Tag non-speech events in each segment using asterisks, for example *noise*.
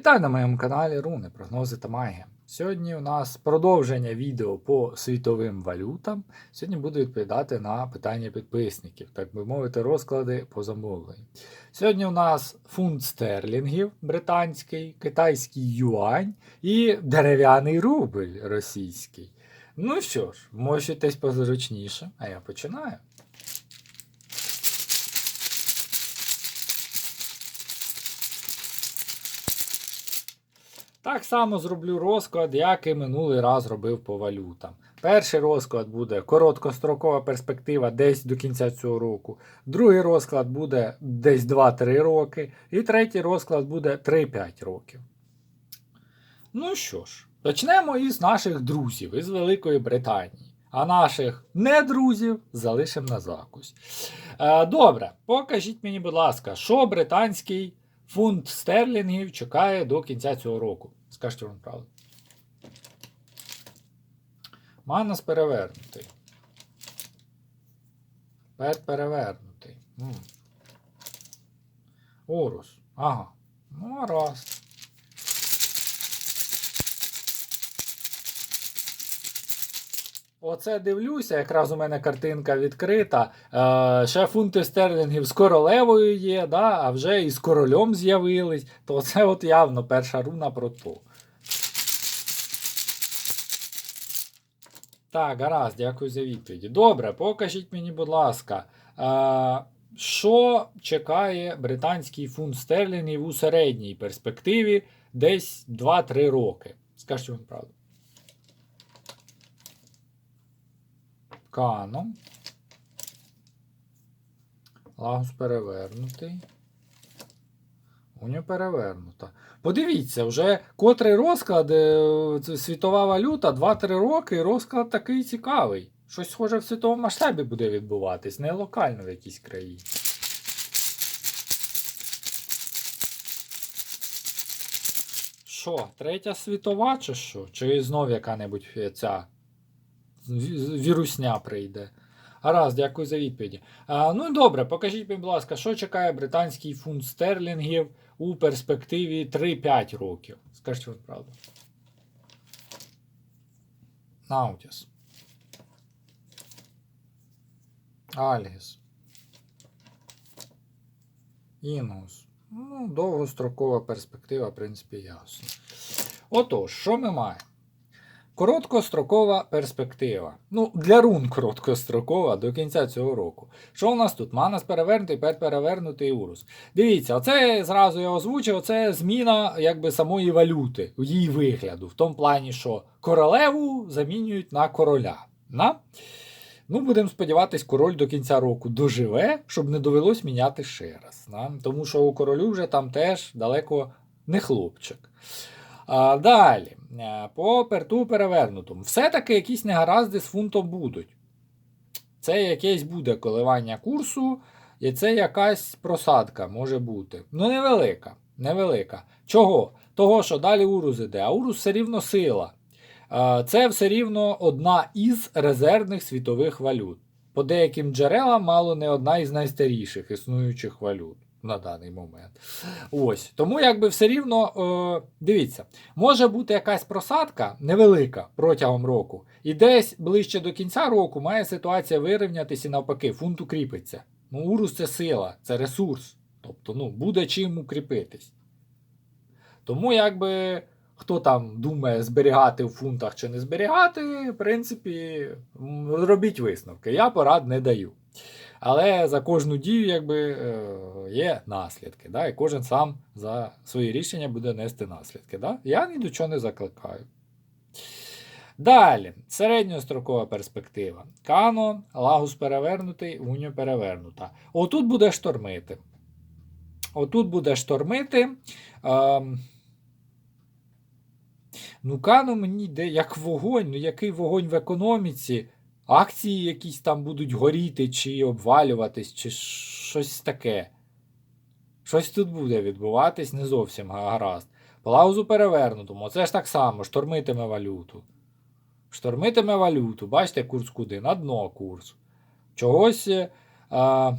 Вітаю на моєму каналі Руни, прогнози та магія. Сьогодні у нас продовження відео по світовим валютам. Сьогодні буду відповідати на питання підписників, так би мовити, розклади по замовленню. Сьогодні у нас фунт стерлінгів британський, китайський юань і дерев'яний рубль російський. Ну що ж, мощитесь позручніше, а я починаю. Так само зроблю розклад, як і минулий раз робив по валютам. Перший розклад буде короткострокова перспектива десь до кінця цього року. Другий розклад буде десь 2-3 роки. І третій розклад буде 3-5 років. Ну що ж, почнемо із наших друзів із Великої Британії. А наших недрузів залишимо на закусь. Е, добре, покажіть мені, будь ласка, що британський фунт стерлінгів чекає до кінця цього року. Скажіть вам правду. Манас перевернутий. Пет перевернутий. М. Орус. Ага. Ну, раз. Оце дивлюся, якраз у мене картинка відкрита. Е, ще фунти стерлінгів з королевою є, да, а вже і з королем з'явились. То це от явно перша руна про то. Так, гаразд, дякую за відповіді. Добре, покажіть мені, будь ласка, е, що чекає британський фунт стерлінгів у середній перспективі десь 2-3 роки. Скажіть вам правду. Кано. Лагус перевернутий. Уню перевернута. Подивіться, вже котрий розклад, е, світова валюта, 2-3 роки, і розклад такий цікавий. Щось схоже в світовому масштабі буде відбуватись, не локально в якійсь країні. Що, третя світова, чи що? Чи знов яка-небудь ця вірусня прийде? Гаразд, дякую за відповіді. А, ну добре, покажіть, будь ласка, що чекає британський фунт стерлінгів у перспективі 3-5 років? Скажіть вам правду. Наутіс. Альгіс. Інгус. Ну, довгострокова перспектива, в принципі, ясно. Отож, що ми маємо? Короткострокова перспектива. Ну, для рун короткострокова до кінця цього року. Що у нас тут? Манас перевернутий, перевернутий урус. Дивіться, оце зразу я озвучив, оце зміна якби самої валюти, її вигляду. В тому плані, що королеву замінюють на короля. На? Ну, будемо сподіватись, король до кінця року доживе, щоб не довелось міняти ще раз. На? Тому що у королю вже там теж далеко не хлопчик. Далі, е, по перту перевернутому. Все-таки якісь негаразди з фунтом будуть. Це якесь буде коливання курсу, і це якась просадка може бути. Ну, невелика. невелика. Чого? Того, що далі Урус іде, а Урус все рівно сила. Е, Це все рівно одна із резервних світових валют. По деяким джерелам, мало не одна із найстаріших існуючих валют на даний момент. Ось. Тому якби все рівно, е, дивіться, може бути якась просадка невелика протягом року, і десь ближче до кінця року має ситуація вирівнятися і навпаки, фунт укріпиться. Ну, урус це сила, це ресурс. Тобто, ну, буде чим укріпитись. Тому, якби. Хто там думає зберігати в фунтах чи не зберігати, в принципі, робіть висновки. Я порад не даю. Але за кожну дію якби, е, є наслідки. Да? І кожен сам за свої рішення буде нести наслідки. Да? Я ні до чого не закликаю. Далі, середньострокова перспектива. Кано, лагус перевернутий, уню перевернута. Отут буде штормити. Отут буде штормити. Ем, Ну, Кано мені йде як вогонь. Ну, який вогонь в економіці? Акції якісь там будуть горіти, чи обвалюватись, чи щось таке. Щось тут буде відбуватись не зовсім гаразд. Паузу перевернутому. Це ж так само, штормитиме валюту. Штормитиме валюту. Бачите, курс куди? На дно курс. Чогось. е, А...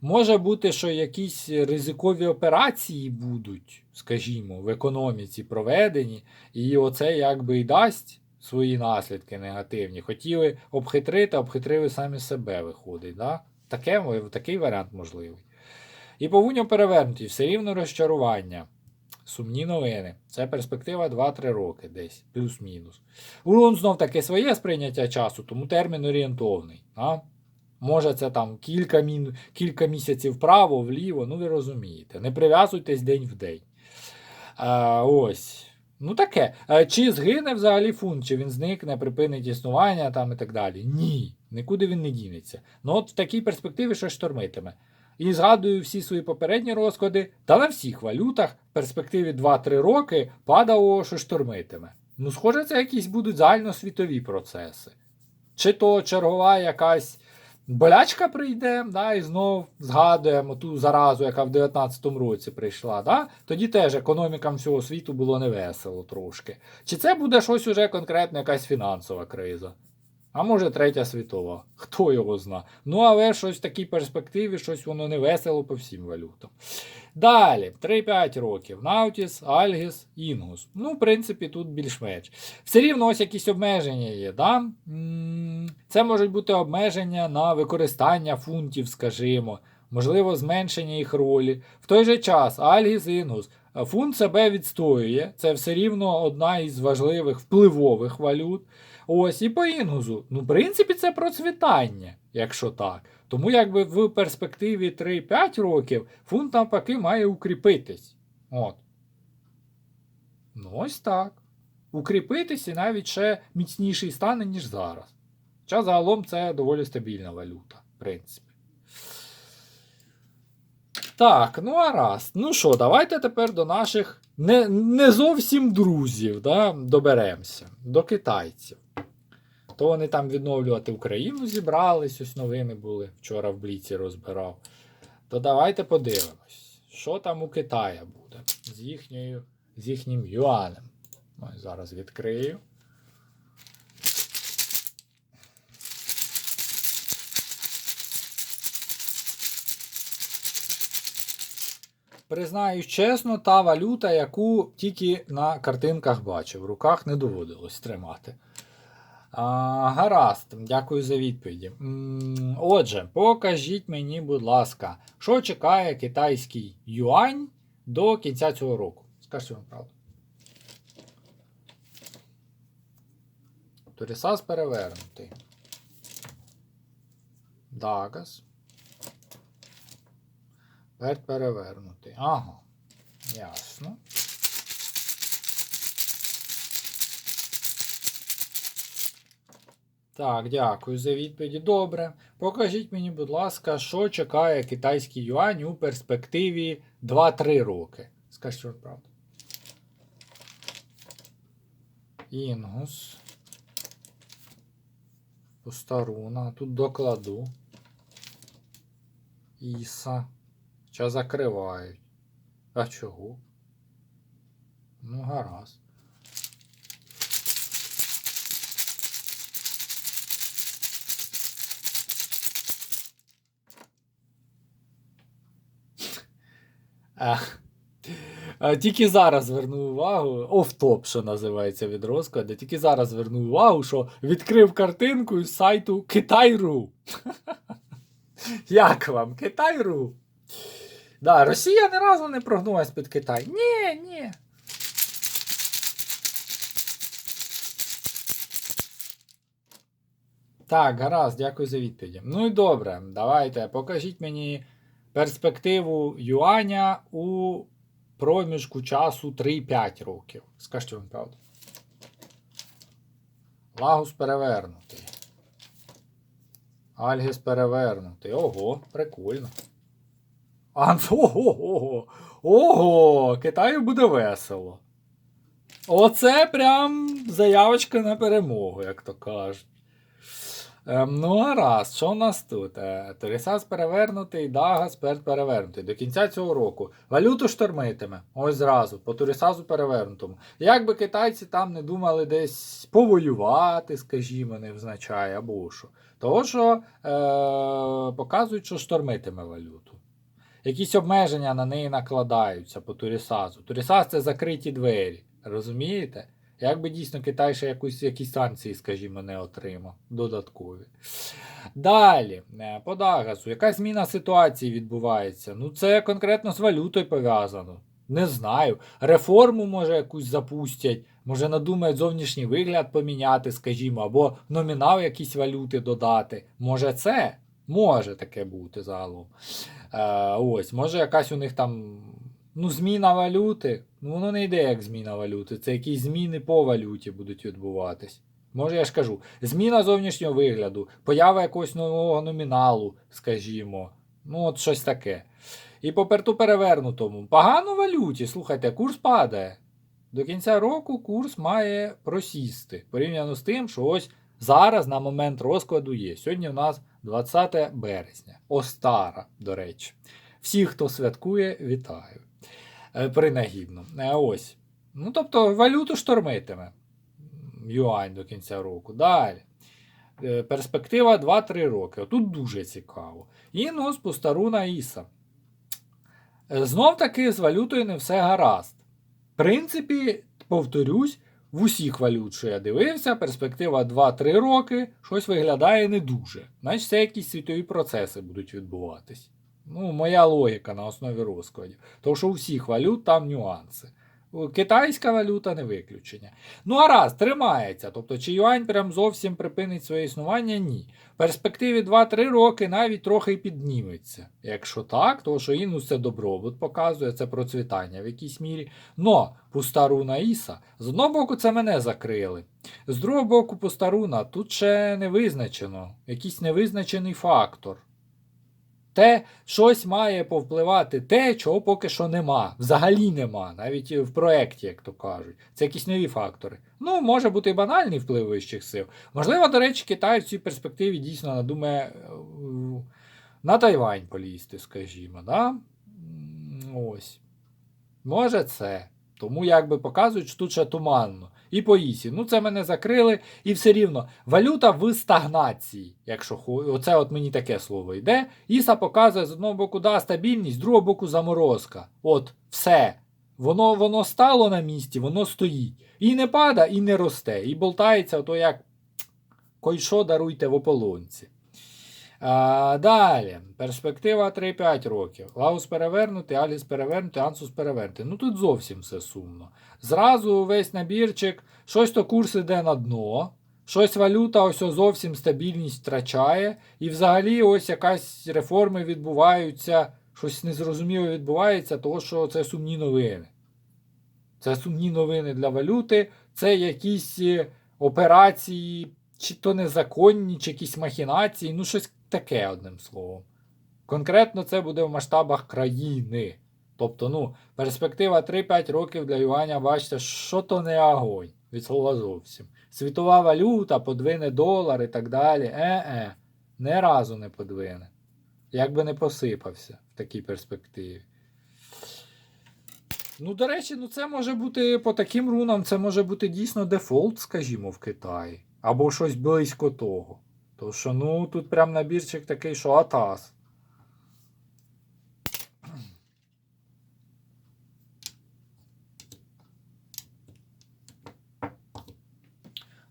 Може бути, що якісь ризикові операції будуть, скажімо, в економіці проведені, і оце якби і дасть свої наслідки негативні. Хотіли обхитрити, а обхитрили самі себе, виходить. Да? Таке, такий варіант можливий. І повинно перевернуті, все рівно розчарування. Сумні новини. Це перспектива 2-3 роки десь, плюс-мінус. Урон знов таки своє сприйняття часу, тому термін орієнтовний. А? Може, це там кілька, мін... кілька місяців вправо, вліво, ну ви розумієте. Не прив'язуйтесь день в день. А, ось. Ну таке. Чи згине взагалі фунт, чи він зникне, припинить існування там і так далі? Ні, нікуди він не дінеться. Ну от в такій перспективі щось штормитиме. І згадую всі свої попередні розклади, та на всіх валютах в перспективі 2-3 роки падало, що штормитиме. Ну, схоже, це якісь будуть загальносвітові процеси. Чи то чергова якась болячка прийде, да, і знов згадуємо ту заразу, яка в 19-му році прийшла. Да? Тоді теж економікам всього світу було невесело трошки. Чи це буде щось уже конкретно, якась фінансова криза? А може третя світова, хто його зна. Ну, але щось в такій перспективі, щось воно не весело по всім валютам. Далі, 3-5 років. Наутіс, Альгіс, Інгус. Ну, в принципі, тут більш-менш. Все рівно ось якісь обмеження є. Да? Це можуть бути обмеження на використання фунтів, скажімо, можливо, зменшення їх ролі. В той же час Альгіс Інгус. е, Фунт себе відстоює. Це все рівно одна із важливих впливових валют. Ось і по інгузу. Ну, в принципі, це процвітання, якщо так. Тому якби в перспективі 3-5 років фунт навпаки має укріпитись. От. Ну, ось так. Укріпитись і навіть ще міцніший стане, ніж зараз. Хоча загалом це доволі стабільна валюта, в принципі. Так, ну а раз. Ну що, давайте тепер до наших не, не зовсім друзів да, доберемося, до китайців. То вони там відновлювати Україну зібрались, ось новини були. Вчора в Бліці розбирав. То давайте подивимось, що там у Китаї буде з, їхньою, з їхнім юанем. Ось зараз відкрию. Признаюсь чесно, та валюта, яку тільки на картинках бачив, в руках не доводилось тримати. А, гаразд, дякую за відповіді. Отже, покажіть мені, будь ласка, що чекає китайський юань до кінця цього року? Скажіть вам правду. Торісас перевернутий. Дагас. Перт перевернутий. Ага. Ясно. Так, дякую за відповіді. Добре. Покажіть мені, будь ласка, що чекає китайський юань у перспективі 2-3 роки. Скажіть вам правду. Інгус. Постаруна. Тут докладу. Іса. Що закривають. А чого? Ну, гаразд. А, а, тільки зараз звернув увагу, офтоп, що називається від розкладу, тільки зараз звернув увагу, що відкрив картинку із сайту Китай.ру. *laughs* Як вам, Китай.ру? Да, Росія ні разу не прогнулась під Китай. Ні, ні. Так, гаразд, дякую за відповіді. Ну і добре, давайте покажіть мені перспективу юаня у проміжку часу 3-5 років. Скажіть вам правду. Лагус перевернутий. Альгіс перевернутий. Ого, прикольно. А, ого, ого, Китаю буде весело. Оце прям заявочка на перемогу, як то кажуть. Ем, ну, гаразд, що у нас тут? Е, Торісас перевернутий, Дагас перед перевернутий. До кінця цього року. Валюту штормитиме. Ось зразу, по Торісазу перевернутому. Як би китайці там не думали десь повоювати, скажімо, не означає, або що. Того, що е, показують, що штормитиме валюту. Якісь обмеження на неї накладаються по Турісазу. Турісаз це закриті двері. Розумієте? Якби дійсно Китай ще якусь, якісь санкції, скажімо, не отримав додаткові. Далі, е, по Дагасу, яка зміна ситуації відбувається? Ну, це конкретно з валютою пов'язано. Не знаю. Реформу, може, якусь запустять, може надумають зовнішній вигляд поміняти, скажімо, або номінал якісь валюти додати. Може, це? Може таке бути загалом. Е, ось, може, якась у них там ну, зміна валюти. Ну, воно не йде як зміна валюти. Це якісь зміни по валюті будуть відбуватись. Може, я ж кажу, зміна зовнішнього вигляду, поява якогось нового номіналу, скажімо. Ну, от щось таке. І по перту перевернутому. Погано валюті, слухайте, курс падає. До кінця року курс має просісти. Порівняно з тим, що ось зараз на момент розкладу є. Сьогодні у нас 20 березня. Остара, до речі. Всі, хто святкує, вітаю. Е, Принагідно. Е, Ось. Ну, тобто, валюту штормитиме. Юань до кінця року. Далі. Е, Перспектива 2-3 роки. Отут дуже цікаво. Інос Пустаруна Іса. Знов таки з валютою не все гаразд. В принципі, повторюсь, в усіх валют, що я дивився, перспектива 2-3 роки щось виглядає не дуже. Значить, це якісь світові процеси будуть відбуватись. Ну, моя логіка на основі розкладів. Тому що у всіх валют там нюанси. Китайська валюта не виключення. Ну, а раз, тримається. Тобто, чи юань прям зовсім припинить своє існування? Ні. В перспективі 2-3 роки навіть трохи й підніметься. Якщо так, то що інус це добробут показує, це процвітання в якійсь мірі. Но пустаруна Іса, з одного боку, це мене закрили. З другого боку, пустаруна тут ще не визначено. Якийсь невизначений фактор. Те, щось має повпливати те, чого поки що нема. Взагалі нема, навіть в проєкті, як то кажуть. Це якісь нові фактори. Ну, може бути і банальний вплив вищих сил. Можливо, до речі, Китай в цій перспективі дійсно надумає е, на Тайвань полізти, скажімо. Да? Ось. Може це. Тому якби показують, що тут ще туманно. І по ісі. Ну, це мене закрили, і все рівно. Валюта в стагнації, якщо оце от мені таке слово йде. Іса показує з одного боку да, стабільність, з другого боку заморозка. От, все. Воно, воно стало на місці, воно стоїть. І не пада, і не росте. І болтається, ото як койшо даруйте в ополонці. А, далі. Перспектива 3-5 років. Лаус перевернутий, Аліс перевернутий, Ансус перевернутий. Ну тут зовсім все сумно. Зразу весь набірчик, щось то курс іде на дно, щось валюта ось зовсім стабільність втрачає. І взагалі ось якась реформи відбуваються, щось незрозуміло відбувається, того що це сумні новини. Це сумні новини для валюти, це якісь е, операції, чи то незаконні, чи якісь махінації, ну щось таке, одним словом. Конкретно це буде в масштабах країни. Тобто, ну, перспектива 3-5 років для юаня, бачите, що то не огонь від слова зовсім. Світова валюта, подвине долар і так далі. Е-е, не разу не подвине. Як би не посипався в такій перспективі. Ну, до речі, ну це може бути по таким рунам, це може бути дійсно дефолт, скажімо, в Китаї. Або щось близько того. То що, ну, тут прям набірчик такий, що атас.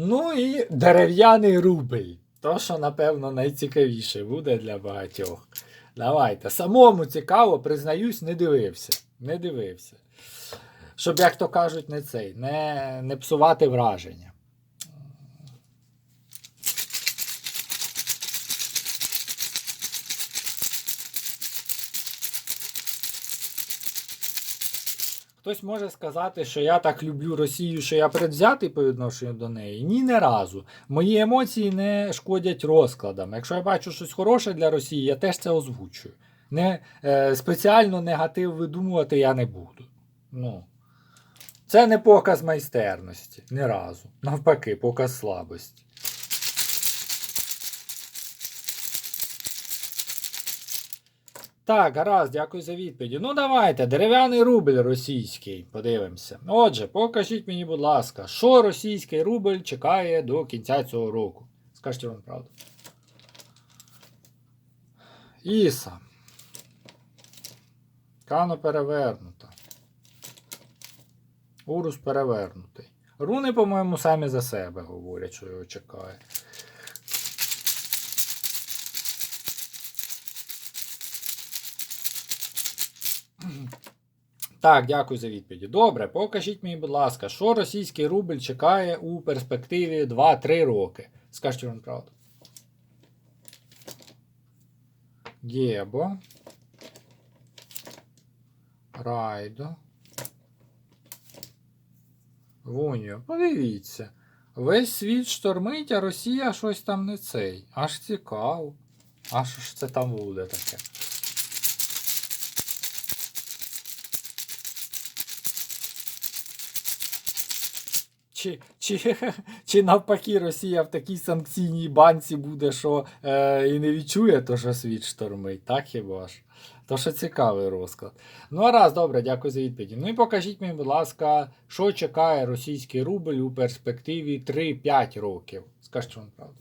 Ну і дерев'яний рубль. То, що, напевно, найцікавіше буде для багатьох. Давайте. Самому цікаво, признаюсь, не дивився. Не дивився. Щоб, як то кажуть, не цей, не, не псувати враження. Хтось може сказати, що я так люблю Росію, що я предвзятий по відношенню до неї. Ні, не разу. Мої емоції не шкодять розкладам. Якщо я бачу щось хороше для Росії, я теж це озвучую. Не, е, спеціально негатив видумувати я не буду. Ну, це не показ майстерності. Ні разу. Навпаки, показ слабості. Так, гаразд, дякую за відповіді. Ну давайте, дерев'яний рубль російський. Подивимося. Отже, покажіть мені, будь ласка, що російський рубль чекає до кінця цього року. Скажіть вам правду. Іса. Кано перевернута. Урус перевернутий. Руни, по-моєму, самі за себе говорять, що його чекає. Так, дякую за відповіді. Добре, покажіть мені, будь ласка, що російський рубль чекає у перспективі 2-3 роки. Скажіть вам правду. Гебо. Райдо. Вуньо. Подивіться. Весь світ штормить, а Росія щось там не цей. Аж цікаво. А що ж це там буде таке? Чи, чи, чи навпаки Росія в такій санкційній банці буде, що е, і не відчує, то, що світ штормить, так хіба ж? То що цікавий розклад. Ну, а раз, добре, дякую за відповіді. Ну і покажіть мені, будь ласка, що чекає російський рубль у перспективі 3-5 років. Скажіть вам правду.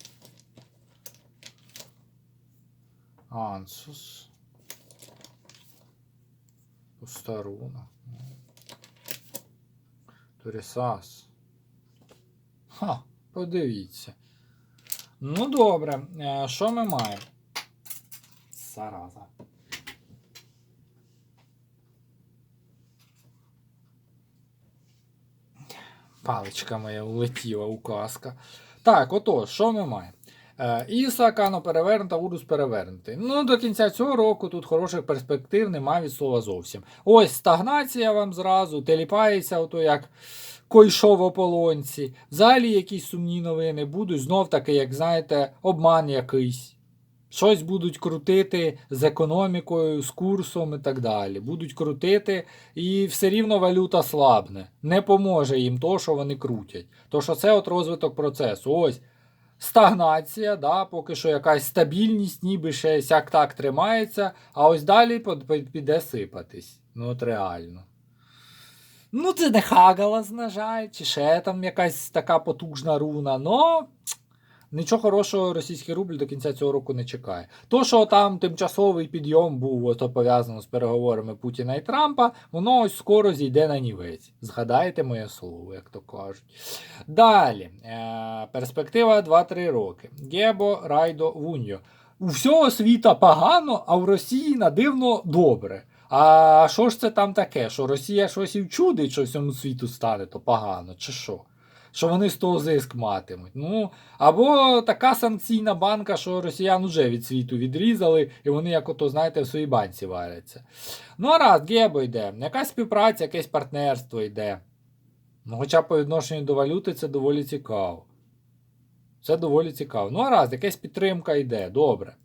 Ансус. Пустаруна. Турісас. Ха, подивіться. Ну, добре. Е, Що ми маємо? Зараза. Паличка моя улетіла указка. Так, отож, що ми маємо? Е, Іса, Кано перевернута, Урус перевернутий. Ну, до кінця цього року тут хороших перспектив немає від слова зовсім. Ось стагнація вам зразу, теліпається, ото як койшов в ополонці. Взагалі якісь сумні новини будуть. Знов таки, як знаєте, обман якийсь. Щось будуть крутити з економікою, з курсом і так далі. Будуть крутити, і все рівно валюта слабне. Не поможе їм то, що вони крутять. То що це от розвиток процесу. Ось стагнація, да, поки що якась стабільність, ніби ще сяк так тримається, а ось далі піде сипатись. Ну от реально. Ну, це не Хагалас, на жаль, чи ще там якась така потужна руна, но нічого хорошого російський рубль до кінця цього року не чекає. То, що там тимчасовий підйом був, ото пов'язано з переговорами Путіна і Трампа, воно ось скоро зійде на нівець. Згадайте моє слово, як то кажуть. Далі, е- перспектива 2-3 роки. Гебо, Райдо, Вуньо. У всього світа погано, а в Росії на дивно добре. А що ж це там таке? Що Росія щось і вчудить, що всьому світу стане, то погано, чи що? Що вони з того зиск матимуть. Ну, або така санкційна банка, що росіян уже від світу відрізали, і вони, як ото, знаєте, в своїй банці варяться. Ну, а раз, Гебо йде, якась співпраця, якесь партнерство йде. Ну, хоча по відношенню до валюти це доволі цікаво. Це доволі цікаво. Ну, а раз, якась підтримка йде, добре.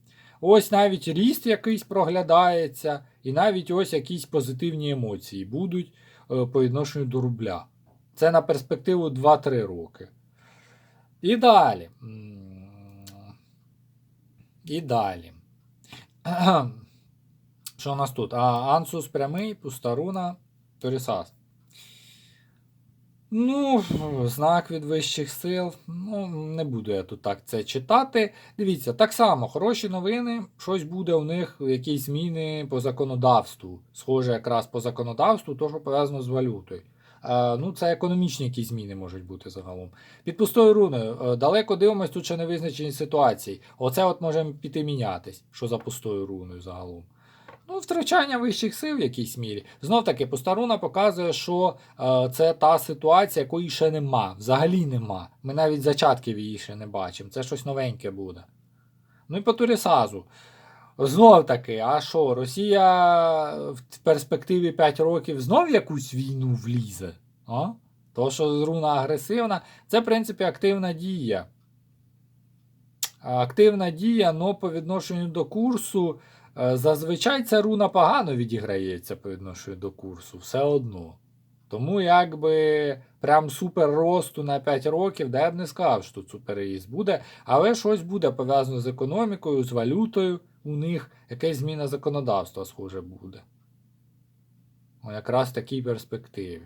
Ось навіть ріст якийсь проглядається, і навіть ось якісь позитивні емоції будуть е, по відношенню до рубля. Це на перспективу 2-3 роки. І далі. І далі. Що у нас тут? А, Ансус прямий, пустаруна, Торісас. Ну, знак від вищих сил. Ну, не буду я тут так це читати. Дивіться, так само хороші новини. Щось буде у них, якісь зміни по законодавству. Схоже, якраз по законодавству, то, що пов'язано з валютою. Е, ну, це економічні якісь зміни можуть бути загалом. Під пустою руною. е, далеко дивимось, тут ще не визначені ситуації. Оце от може піти мінятись, що за пустою руною загалом. Ну, втрачання вищих сил в якійсь мірі. Знов таки, Постаруна показує, що е, це та ситуація, якої ще нема. Взагалі нема. Ми навіть зачатків її ще не бачимо. Це щось новеньке буде. Ну і по Турісазу. Знов таки, а що, Росія в перспективі 5 років знов якусь війну влізе? А? То, що руна агресивна, це, в принципі, активна дія. Активна дія, но по відношенню до курсу. Е, Зазвичай ця руна погано відіграється по відношенню до курсу, все одно. Тому якби прям супер росту на 5 років, де я б не сказав, що тут суперріст буде, але щось буде пов'язано з економікою, з валютою, у них якась зміна законодавства, схоже, буде. О, якраз в такій перспективі.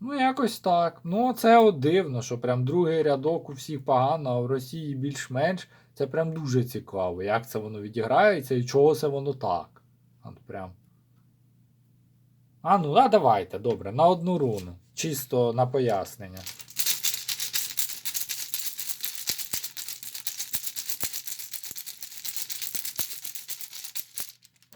Ну, якось так. Ну, це от дивно, що прям другий рядок у всіх погано, а в Росії більш-менш. Це прям дуже цікаво, як це воно відіграється і чого це воно так. От прям. А ну, а давайте, добре, на одну руну. Чисто на пояснення.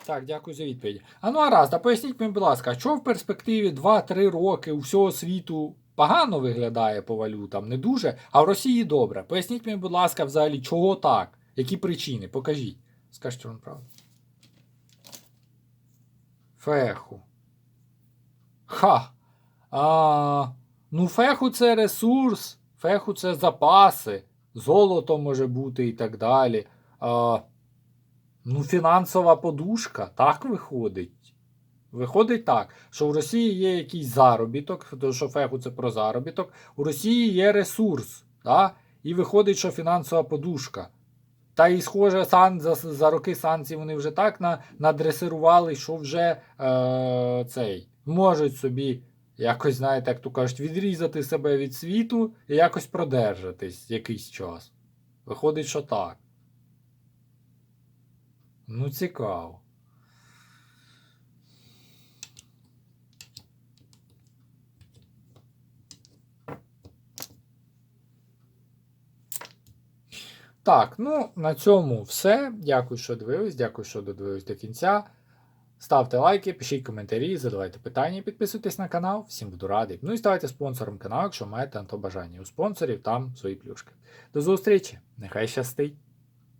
Так, дякую за відповідь. А ну а поясніть мені, будь ласка, що в перспективі 2-3 роки у всього світу погано виглядає по валютам, не дуже, а в Росії добре. Поясніть мені, будь ласка, взагалі, чого так? Які причини? Покажіть. Скажіть, вам правда. Феху. Ха. А, ну, феху це ресурс, феху це запаси, золото може бути і так далі. А, ну, фінансова подушка, так виходить. Виходить так, що в Росії є якийсь заробіток, тому що феху це про заробіток. У Росії є ресурс, да? і виходить, що фінансова подушка. Та і схоже, сан, за, за роки санкцій вони вже так на, надресирували, що вже е, цей, можуть собі якось, знаєте, як то кажуть, відрізати себе від світу і якось продержатись якийсь час. Виходить, що так. Ну, цікаво. Так, ну на цьому все. Дякую, що дивились. Дякую, що додивились до кінця. Ставте лайки, пишіть коментарі, задавайте питання, підписуйтесь на канал. Всім буду радий. Ну і ставайте спонсором каналу, якщо маєте на то бажання. У спонсорів там свої плюшки. До зустрічі! Нехай щастить!